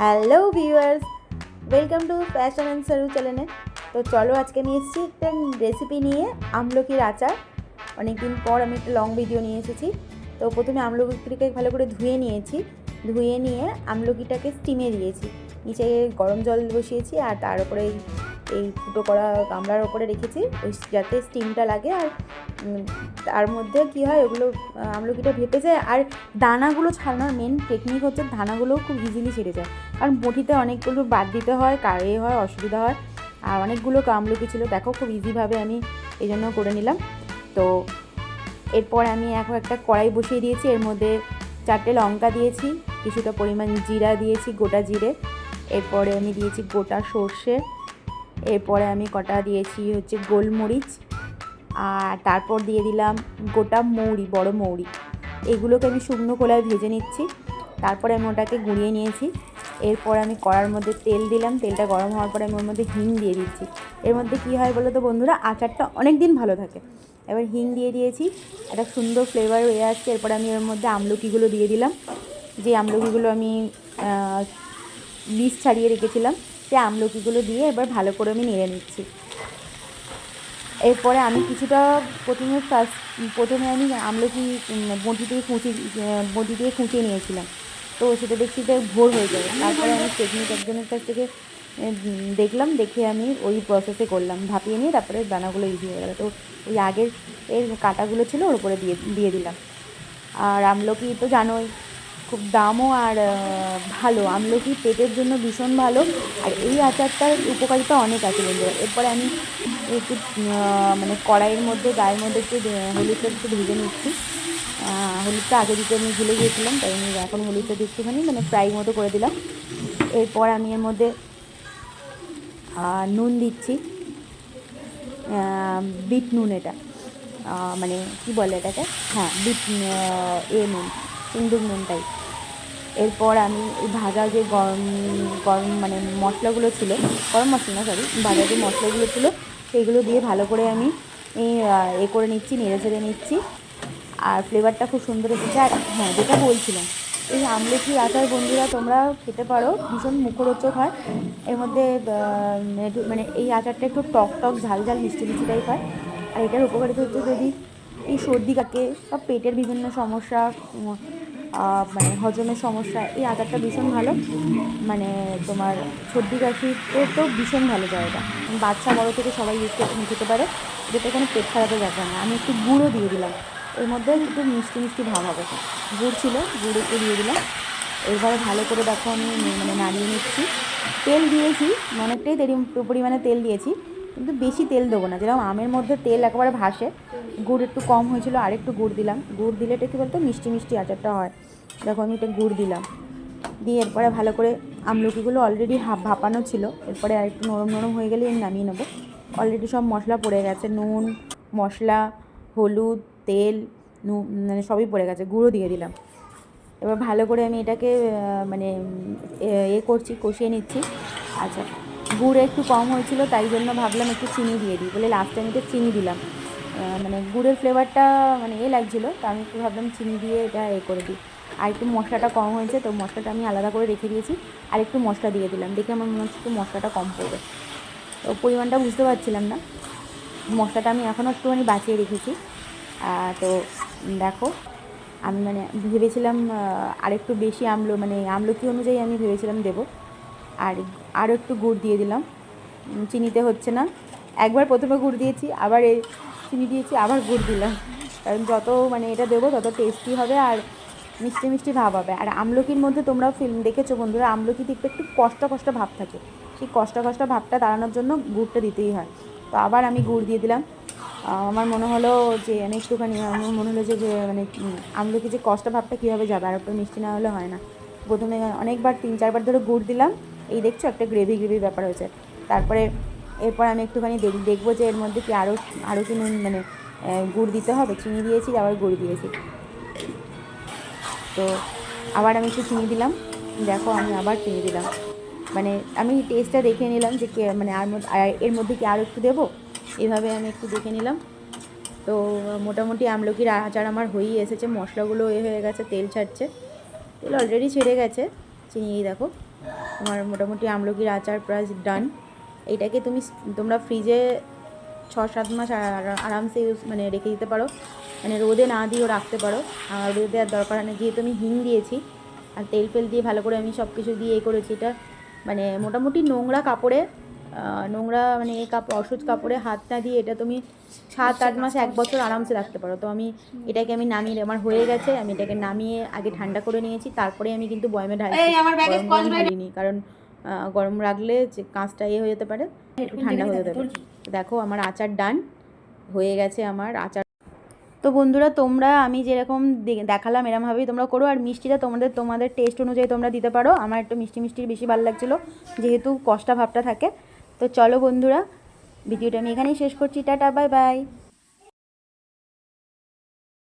Hello viewers welcome to fashion and Saroo চ্যানেলে তো চলো আজকে নিয়ে এসেছি একটা রেসিপি নিয়ে আমলকির আচার। অনেক দিন পর আমি একটা লং ভিডিও নিয়ে এসেছি। তো প্রথমে আমলকিটাকে ভালো করে ধুয়ে নিয়েছি। ধুয়ে নিয়ে আমলকিটাকে স্টিমে দিয়েছি। নিচে গরম জল বসিয়েছি আর তার উপরে এই ফুটো করা গামলার ওপরে রেখেছি, ওই যাতে স্টিমটা লাগে আর তার মধ্যে কি হয় ওগুলো আমলকিটা ভেপে যায় আর দানাগুলো ছাড়ানোর মেন টেকনিক হচ্ছে দানাগুলোও খুব ইজিলি ছেড়ে যায়। কারণ বটিতে অনেকগুলো বাদ দিতে হয় কারে হয়, অসুবিধা হয়, আর অনেকগুলো আমলকি ছিল, দেখো খুব ইজিভাবে আমি এই জন্য করে নিলাম। তো এরপর আমি এখন একটা কড়াই বসিয়ে দিয়েছি, এর মধ্যে চারটে লঙ্কা দিয়েছি, কিছুটা পরিমাণ জিরা দিয়েছি, গোটা জিরে। এরপরে আমি দিয়েছি গোটা সর্ষে। এরপরে আমি কটা দিয়েছি হচ্ছে গোলমরিচ, আর তারপর দিয়ে দিলাম গোটা মৌরি, বড় মৌরি। এগুলোকে আমি শুকনো খোলায় ভেজে নিচ্ছি। তারপরে আমি ওটাকে গুঁড়িয়ে নিয়েছি। এরপর আমি কড়ার মধ্যে তেল দিলাম। তেলটা গরম হওয়ার পরে আমি ওর মধ্যে হিং দিয়ে দিচ্ছি। এর মধ্যে কী হয় বলো তো বন্ধুরা? আচারটা অনেক দিন ভালো থাকে। এবার হিং দিয়ে দিয়েছি। একটা সুন্দর ফ্লেভার হয়ে আসছে। এরপর আমি ওর মধ্যে আমলকিগুলো দিয়ে দিলাম। যে আমলকিগুলো আমি বীজ ছাড়িয়ে রেখেছিলাম সেই আমলকিগুলো দিয়ে এবার ভালো করে আমি নেড়ে নিচ্ছি। এরপরে আমি কিছুটা প্রথমে ফার্স্ট প্রথমে আমি আমলকি বঁটি দিয়ে কুচি বঁটি দিয়ে কুঁচিয়ে নিয়েছিলাম। তো সেটা দেখছি যে ভোর হয়ে যাবে তারপরে আমি টেকনিক একজনের কাছ থেকে দেখলাম, দেখে আমি ওই প্রসেসে করলাম। ভাপিয়ে নিয়ে তারপরে দানাগুলো ইজি হয়ে গেল। তো ওই আগের এর কাঁটাগুলো ছিল ওর উপরে দিয়ে দিয়ে দিলাম। আর আমলকি তো জানোই খুব দামও আর ভালো। আমলকি পেটের জন্য ভীষণ ভালো। আর এই আচারটার উপকারিতা অনেক আছে বন্ধুরা। এরপরে আমি একটু মানে কড়াইয়ের মধ্যে, গায়ের মধ্যে একটু হলুদটা একটু ভেজে নিচ্ছি। হলুদটা আগে দিতে আমি ভুলে গিয়েছিলাম, তাই আমি এখন হলুদটা দিয়ে একটুখানি মানে ফ্রাই মতো করে দিলাম। এরপর আমি এর মধ্যে নুন দিচ্ছি। বিট নুন এটা। মানে কি বলে এটাকে? হ্যাঁ বিট এ নুন সিন্দুর নুনটাই। এরপর আমি এই ভাজা যে গরম গরম মানে মশলাগুলো ছিল, গরম মশলা না সরি ভাজা যে মশলাগুলো ছিল, সেইগুলো দিয়ে ভালো করে আমি এ করে নিচ্ছি, নেড়ে ছেড়ে নিচ্ছি। আর ফ্লেভারটা খুব সুন্দর এসেছে। আর হ্যাঁ যেটা বলছিলাম, এই আমলকি আচার বন্ধুরা, তোমরা খেতে পারো, ভীষণ মুখরোচক হয়। এর মধ্যে মানে এই আচারটা একটু টক টক, ঝাল ঝাল, মিষ্টি মিষ্টি টাইপ হয়। আর এটার উপকারিতা হচ্ছে যদি এই সর্দি কাকে বা পেটের বিভিন্ন সমস্যা মানে হজমের সমস্যা, এই আচারটা ভীষণ ভালো। মানে তোমার সর্দি কাশিতে তো ভীষণ ভালো জায়গা। বাচ্চা বড়ো থেকে সবাই ইউজ করতে খেতে পারে, যেটা কোনো পেট খারাপের ব্যাপার না। আমি একটু গুঁড়ো দিয়ে দিলাম। এর মধ্যে একটু মিষ্টি মিষ্টি ভাব হবে। গুড় ছিল, গুড় একটু দিয়ে দিলাম। এবারে ভালো করে দেখো আমি মানে নাড়িয়ে নিচ্ছি। তেল দিয়েছি অনেকটাই তেল পরিমাণে তেল দিয়েছি। কিন্তু বেশি তেল দেবো না। যেরকম আমের মধ্যে তেল একেবারে ভাসে, গুড় একটু কম হয়েছিল আর একটু গুড় দিলাম। গুড় দিলে এটা কী বলতো? মিষ্টি মিষ্টি আচারটা হয়। দেখো, আমি এটা গুড় দিলাম। দিয়ে এরপরে ভালো করে আমলকিগুলো অলরেডি ভাপানো ছিল। এরপরে আর একটু নরম নরম হয়ে গেলে আমি নামিয়ে নেব। অলরেডি সব মশলা পড়ে গেছে। নুন, মশলা, হলুদ, তেল নু মানে সবই পড়ে গেছে। গুঁড়ো দিয়ে দিলাম। এবার ভালো করে আমি এটাকে মানে এ করছি, কষিয়ে নিচ্ছি। আচ্ছা। গুড় একটু কম হয়েছিল, তাই জন্য ভাবলাম একটু চিনি দিয়ে দিই। বলে লাস্ট আমি একটু চিনি দিলাম। মানে গুড়ের ফ্লেভারটা মানে এ লাগছিল, তো আমি একটু ভাবলাম চিনি দিয়ে এটা এ করে দিই। আর একটু মশলাটা কম হয়েছে, তো মশলাটা আমি আলাদা করে রেখে দিয়েছি। আর একটু মশলা দিয়ে দিলাম, দেখে আমার মনে হচ্ছে একটু মশলাটা কম পড়বে। তো পরিমাণটা বুঝতে পারছিলাম না। মশলাটা আমি এখনও একটুখানি বাঁচিয়ে রেখেছি। তো দেখো, আমি মানে ভেবেছিলাম আরেকটু বেশি আমলো মানে আমলকি অনুযায়ী আমি ভেবেছিলাম দেবো। আর আরও একটু গুড় দিয়ে দিলাম। চিনিতে হচ্ছে না। একবার প্রথমে গুড় দিয়েছি, আবার এই চিনি দিয়েছি, আবার গুড় দিলাম। কারণ যত মানে এটা দেবো, তত টেস্টি হবে আর মিষ্টি মিষ্টি ভাব হবে। আর আমলকির মধ্যে তোমরা ফিল্ম দেখেছ বন্ধুরা, আমলকি দেখতে একটু কষ্ট কষ্ট ভাব থাকে। সেই কষ্ট কষ্ট ভাবটা দাঁড়ানোর জন্য গুড়টা দিতেই হয়। তো আবার আমি গুড় দিয়ে দিলাম। আমার মনে হলো যে আমি একটুখানি, আমার মনে হলো যে মানে আমলকি যে কষ্ট ভাবটা কীভাবে যাবে? আর একটু মিষ্টি না হলে হয় না। প্রথমে অনেকবার, তিন চারবার ধরে গুড় দিলাম। এই দেখছ, একটা গ্রেভি গ্রেভি ব্যাপার হয়েছে। তারপরে এরপর আমি একটুখানি দেখ, দেখব যে এর মধ্যে কি আরও আরও কি নুন মানে গুড় দিতে হবে। চিনি দিয়েছি, আবার গুড় দিয়েছি। তো আবার আমি একটু চিনি দিলাম। দেখো, আমি আবার চিনি দিলাম। মানে আমি টেস্টটা দেখে নিলাম যে কে মানে আর- এর মধ্যে কি আরও একটু দেবো? এভাবে আমি একটু দেখে নিলাম। তো মোটামুটি আমলকির আচার আমার হয়েই এসেছে। মশলাগুলো এ হয়ে গেছে, তেল ছাড়ছে। তেল অলরেডি ছেড়ে গেছে। চিনি দেখো। আমার মোটামুটি আমলকির আচার প্রায় ডান এটাকে তুমি তোমরা ফ্রিজে ছ সাত মাস আরামসে ইউজ মানে রেখে দিতে পারো। মানে রোদে না দিয়েও রাখতে পারো। আর রোদে দেওয়ার দরকার নেই। যেহেতু আমি হিং দিয়েছি, আর তেল ফেল দিয়ে ভালো করে আমি সব কিছু দিয়ে এ করেছি এটা। মানে মোটামুটি নোংরা কাপড়ে নোংরা মানে এ কাপড় অসুচ কাপড়ে হাত না দিয়ে এটা তুমি সাত আট মাস এক বছর আরামসে রাখতে পারো। তো আমি এটাকে আমি নামিয়ে আমার হয়ে গেছে আমি এটাকে নামিয়ে আগে ঠান্ডা করে নিয়েছি তারপরে আমি কিন্তু বয়মে এই, ঢালিনি কারণ গরম রাখলে যে কাঁচটা ইয়ে হয়ে যেতে পারে একটু ঠান্ডা হয়ে যেতে পারে। দেখো আমার আচার ডান হয়ে গেছে আমার আচার। তো বন্ধুরা তোমরা আমি যেরকম দেখালাম এরমভাবেই তোমরা করো আর মিষ্টিটা তোমাদের তোমাদের টেস্ট অনুযায়ী তোমরা দিতে পারো। আমার একটু মিষ্টি মিষ্টি বেশি ভালো লাগছিল যেহেতু কষ্টা ভাবটা থাকে। তো চলো বন্ধুরা ভিডিওটা আমি এখানেই শেষ করছি টাটা বাই বাই।